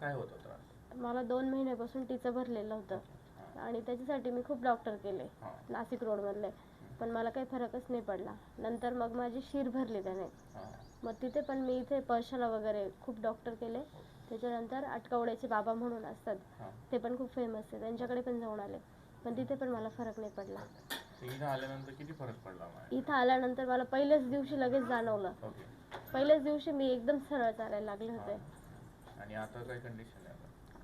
काय होता त्रास मला दोन महिन्यापासून टीचं भरलेलं होतं. आणि त्याच्यासाठी मी खूप डॉक्टर केले नाशिक रोडमधले पण मला काही फरकच नाही पडला. नंतर मग माझी शीर भरली त्याने. मग तिथे पण मी इथे पळशाला वगैरे खूप डॉक्टर केले. त्याच्यानंतर आटकवड्याचे बाबा म्हणून असतात ते पण खूप फेमस आहे. त्यांच्याकडे पण जाऊन आले. पण तिथे पण मला फरक नाही पडला. इथं आल्यानंतर किती फरक पडला मला इथं आल्यानंतर मला पहिल्याच दिवशी लगेच जाणवलं. ओके. पहिल्याच दिवशी मी एकदम सरळ चालायला लागले होते. आणि आता काय कंडिशन आहे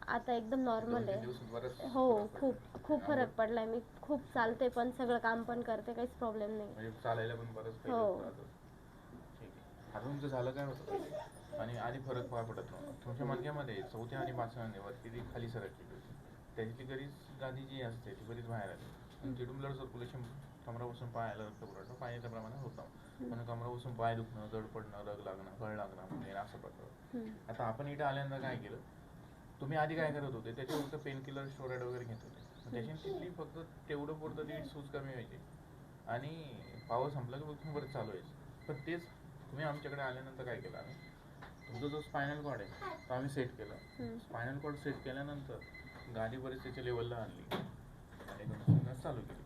आता? एकदम नॉर्मल आहे हो. खूप खूप फरक पडलाय मी खूप चालते पण सगळं काम पण करते काहीच प्रॉब्लेम नाही म्हणजे चालायला पण बरंच काही हो. होतो. ठीक आहे आता तुमचं झालं काय होतं पहिले? आणि आधी फरक फार पडत नव्हता तुमच्या मणक्यामध्ये चौथ्या आणि पाचव्या अंगावर किती खाली सरकलेली होती त्याची बरीच गादी जी असते ती बरीच बाहेर आली आणि तिथून ब्लड सर्क्युलेशन कमरापासून पायाला रक्त पुरवठा पाण्याच्या प्रमाणात होतं. पण कमरापासून पाय दुखणं जड पडणं रग लागणं कळ लागणं म्हणजे असं प्रकार. आता आपण इथे आल्यानंतर काय केलं? तुम्ही आधी काय करत होते? त्याच्यावर पेन किलर स्टोराईड वगैरे घेत होते. त्याच्याने तिथली फक्त तेवढं पुरतं ती सूज कमी व्हायची. आणि पावर संपला की मग बरं चालू व्हायचं. पण तेच तुम्ही आमच्याकडे आल्यानंतर काय केलं आम्ही? तुमचा जो स्पायनल कॉर्ड आहे तो आम्ही सेट केला. स्पायनल कॉर्ड सेट केल्यानंतर गादी बरीच त्याच्या लेवलला आणली. आणि चालू केली.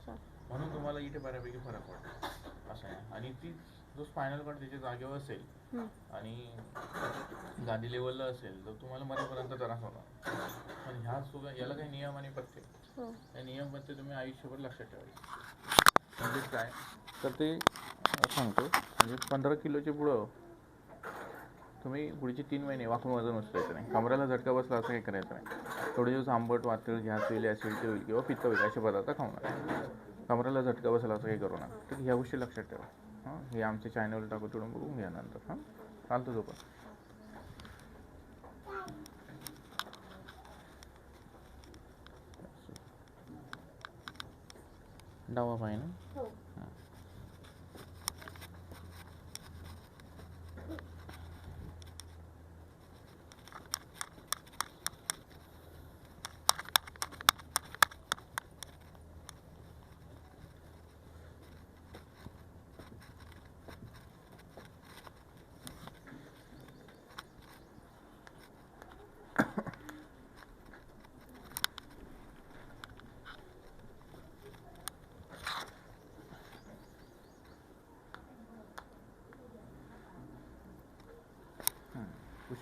म्हणून तुम्हाला इथे बऱ्यापैकी फरक पडतो. असं आहे. आणि ती जो स्पायनल कॉर्ड त्याच्या जागेवर असेल. आणि गादी लेवलला असेल तर तुम्हाला मरेपर्यंत त्रास होणार. पण ह्या सुद्धा याला काही नियम आणि पथ्य. हो. त्या नियम पथ्य तुम्ही आयुष्यभर लक्षात ठेवायचे. म्हणजे काय? तर ते सांगतो. म्हणजे पंधरा किलोचे पुढं तुम्ही पुढचे तीन महिने वाकून वजन उचलायचं नाही. कमराला झटका बसला असं काही करायचं नाही. थोडे दिवस आंबट वातळ गॅस होईल ॲसिडिटी होईल किंवा पित्त होईल असे पदार्थ खाऊ नका. कमराला झटका बसला असं काही करू नका. ठीक आहे ह्या गोष्टी लक्षात ठेवा. हां हे आमच्या चॅनलवर टाकू तिकडून बघून घ्या नंतर. हां चालतो तो पण डावा पाय ना?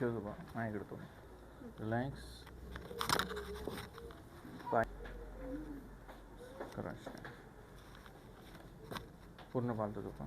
हो उशीर झोपा माझ्याकडे तो रिलॅक्स पाय करा. पूर्ण पालतो झोपा.